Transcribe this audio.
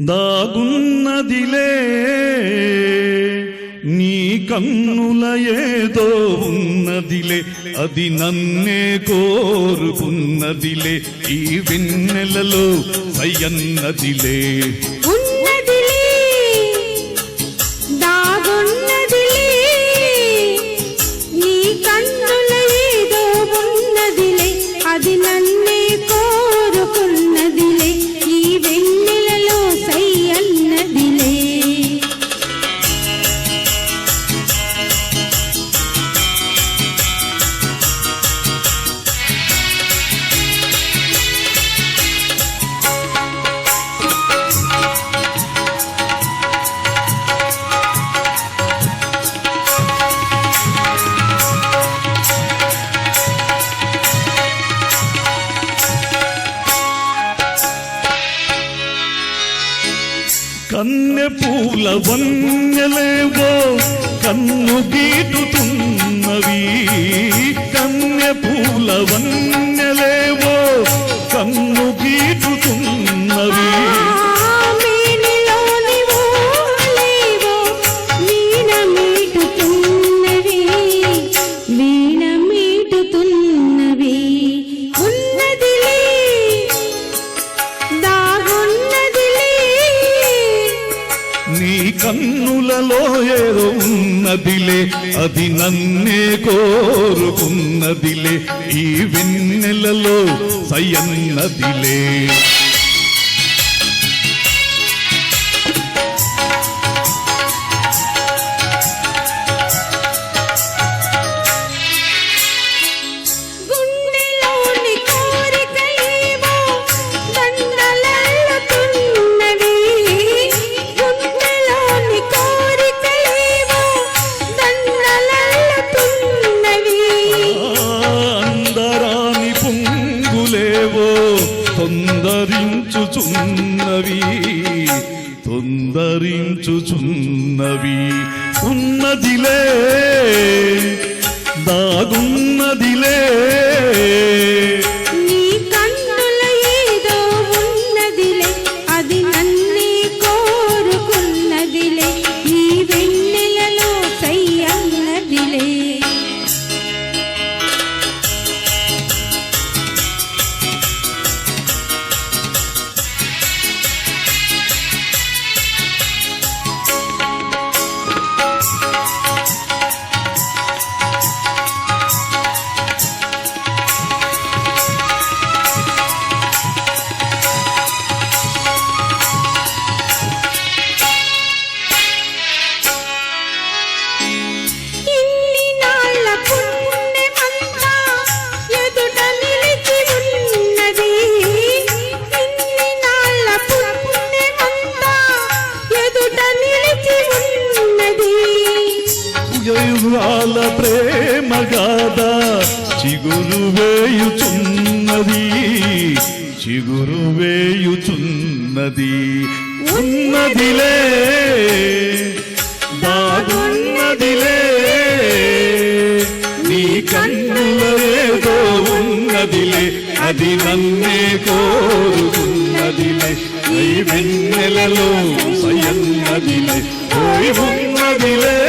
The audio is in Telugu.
దాగున్నదిలే నీ కన్నుల ఏదో ఉన్నదిలే అది నన్నే కోరుకున్నదిలే ఈ వెన్నెలలో సయ్యన్నదిలే. అది నన్ను కన్నె పూల వన్నెలేవో కన్ను గీటుతున్నవి. కన్నె పూల వన్నెలేవో కన్నులలో ఏదో ఉన్నదిలే అది నన్నే కోరుకున్నదిలే ఈ వెన్నెలలో సయన్నదిలే. తొందరించుచున్నవి తొందరించుచున్నవి. ఉన్నదిలే దాగున్న గాథ చిగురు వేయుచున్నది చిగురు వేయుచున్నది ఉన్నదిలే. దాగున్నదిలే నీ కన్నుల ఉన్నదిలే. అది నన్నే కోరుకున్నదిలే. ఈ వెన్నెలలో సయన్నదిలే పోయి ఉన్నదిలే.